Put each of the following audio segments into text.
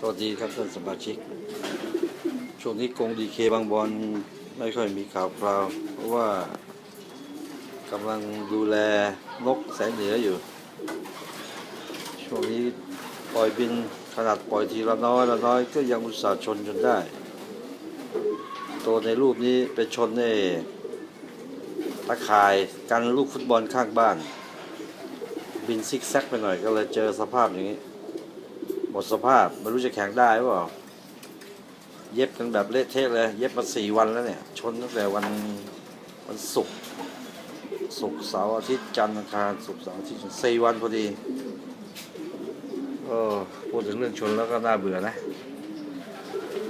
สวัสดีครับท่านสมาชิก ช่วงนี้กงดีเคบางบอลไม่ค่อยมีข่าวคราว เพราะว่ากำลังดูแลนกแสงเหนืออยู่ ช่วงนี้ปล่อยบินขนาดปล่อยทีละน้อยละน้อยก็ยังอุตส่าห์ชนจนได้ ตัวในรูปนี้ไปชนในตะข่ายกันลูกฟุตบอลข้างบ้าน บินซิกแซกไปหน่อยก็เลยเจอสภาพอย่างนี้ มดสภาพไม่รู้จะแข่งได้หรือเปล่าเย็บกันแบบเละเทะเลย เย็บมาสี่วันแล้วเนี่ย ชนตั้งแต่วันวันศุกร์ศุกร์เสาร์อาทิตย์จันทร์อังคารศุกร์เสาร์อาทิตย์สี่วันพอดีเออพูดถึงเรื่องชนแล้วก็น่าเบื่อนะ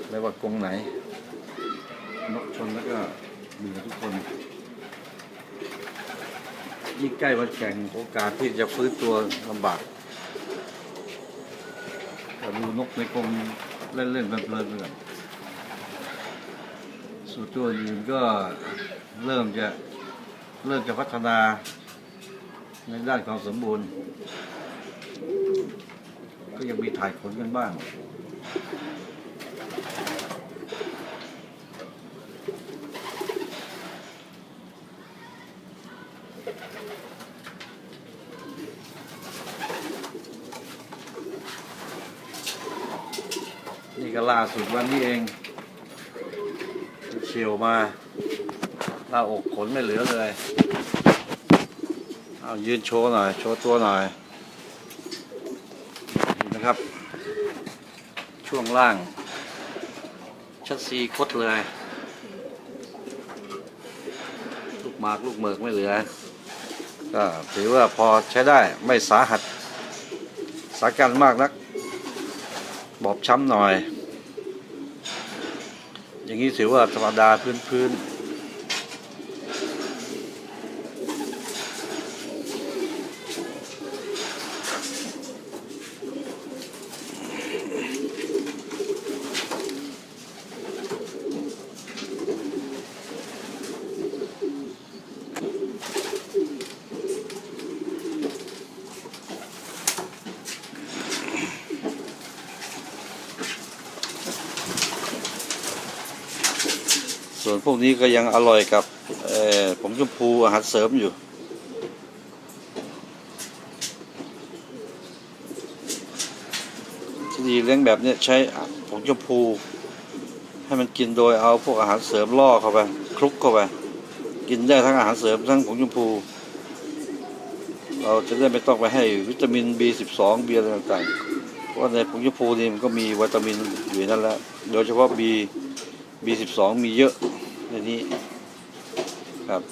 ไม่ว่ากรงไหนนกชนแล้วก็เบื่อทุกคนยิ่งใกล้วันแข่งโอกาสที่จะฟื้นตัวลำบาก แต่ดูนกในกรงเล่นๆเพลินๆไปก่อนส่วนตัวอื่นก็เริ่มจะเริ่มจะพัฒนาในด้านความสมบูรณ์ ก็ยังมีถ่ายขนกันบ้าง นี่ก็ล่าสุดวันนี้เองเฉียวมาหน้าอกขนไม่เหลือเลย เอายืนโชว์หน่อย โชว์ตัวหน่อยนะครับ ช่วงล่าง ชัดซีคดเลย ลูกหมากลูกเมือกไม่เหลือ ก็ถือว่าพอใช้ได้ไม่สาหัส สากันมากนัก บอบช้ำหน่อย อย่างนี้ถือว่าธรรมดาพื้น ส่วนพวกนี้ก็ยังอร่อยกับผงชมพูอาหารเสริมอยู่ ที่ดีเลี้ยงแบบนี้ใช้ผงชมพู ให้มันกินโดยเอาพวกอาหารเสริมล่อเข้าไปคลุกเข้าไปกินได้ทั้งอาหารเสริมทั้งผงชมพู เราจะได้ไม่ต้องไปให้วิตามิน B12 B อะไรต่างๆเพราะในผงชมพูนี่มันก็มีวิตามินอยู่นนั่นแล้วโดยเฉพาะ B B12 มีเยอะ ในนี้ครับ